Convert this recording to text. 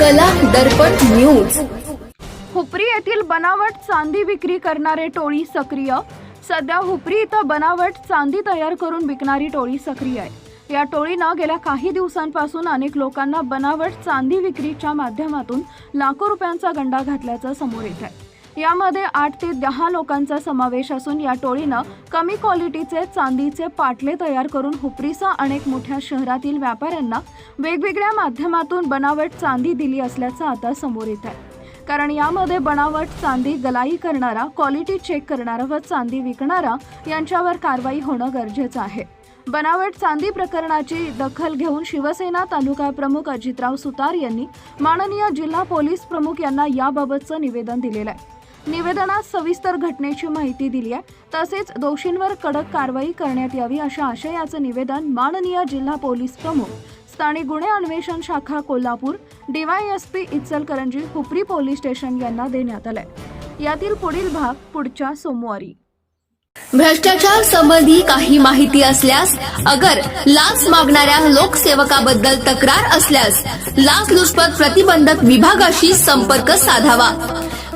कला दर्पण न्यूज. हुपरी येथील बनावट चांदी विक्री करणारे टोळी सक्रिय. सध्या हुपरी इथं बनावट चांदी तयार करून विकणारी टोळी सक्रिय आहे. या टोळीनं गेल्या काही दिवसांपासून अनेक लोकांना बनावट चांदी विक्रीच्या माध्यमातून लाखो रुपयांचा गंडा घातल्याचं समोर येत आहे. यामध्ये आठ ते दहा लोकांचा समावेश असून या टोळीनं कमी क्वालिटीचे चांदीचे पाटले तयार करून हुपरीसह अनेक मोठ्या शहरातील व्यापाऱ्यांना वेगवेगळ्या माध्यमातून बनावट चांदी दिली असल्याचं आता समोर येत आहे. कारण यामध्ये बनावट चांदी गलाई करणारा क्वालिटी चेक करणारा व चांदी विकणारा यांच्यावर कारवाई होणं गरजेचं आहे. बनावट चांदी प्रकरणाची दखल घेऊन शिवसेना तालुका प्रमुख अजितराव सुतार यांनी माननीय जिल्हा पोलीस प्रमुख यांना याबाबतचं निवेदन दिलेलं आहे. निवेदनात सविस्तर घटनेची माहिती दिली आहे. तसेच दोषींवर कडक कारवाई करण्यात यावी अशा आशयाचं निवेदन माननीय जिल्हा पोलीस प्रमुख स्थानिक गुन्हे अन्वेषण शाखा Kolhapur DYSP Ichalkaranji Hupari police station यांना देण्यात आलंय. यातील पुढील भाग पुढच्या सोमवारी. भ्रष्टाचार संबंधी काही माहिती असल्यास अगर लाच मागणाऱ्या लोकसेवकाबद्दल तक्रार असल्यास लाचलुचपत प्रतिबंधक विभागाशी संपर्क साधावा.